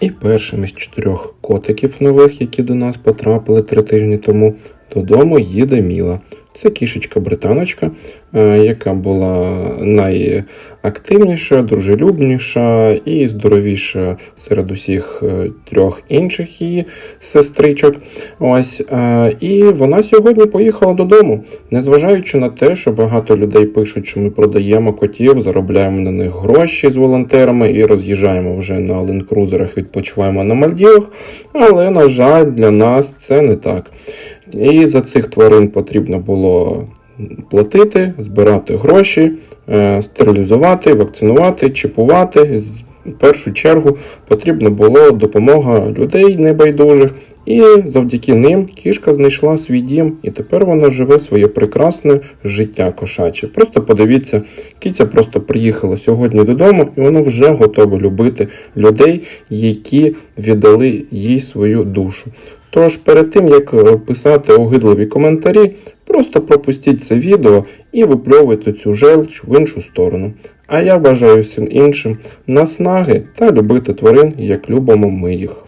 І першим із чотирьох котиків нових, які до нас потрапили три тижні тому, додому їде Міла. Це кішечка-британочка, яка була найактивніша, дружелюбніша і здоровіша серед усіх е, трьох інших її сестричок. Ось, е, і вона сьогодні поїхала додому, незважаючи на те, що багато людей пишуть, що ми продаємо котів, заробляємо на них гроші з волонтерами і роз'їжджаємо вже на ленд-крузерах, відпочиваємо на Мальдівах. Але, на жаль, для нас це не так. І за цих тварин потрібно було платити, збирати гроші, е, стерилізувати, вакцинувати, чіпувати. В першу чергу потрібна була допомога людей небайдужих. І завдяки ним кішка знайшла свій дім, і тепер вона живе своє прекрасне життя кошаче. Просто подивіться, кіця просто приїхала сьогодні додому, і вона вже готова любити людей, які віддали їй свою душу. Тож перед тим як е, писати огидливі коментарі, просто пропустіть це відео і випльовуйте цю желч в іншу сторону. А я бажаю всім іншим наснаги та любити тварин, як любимо ми їх.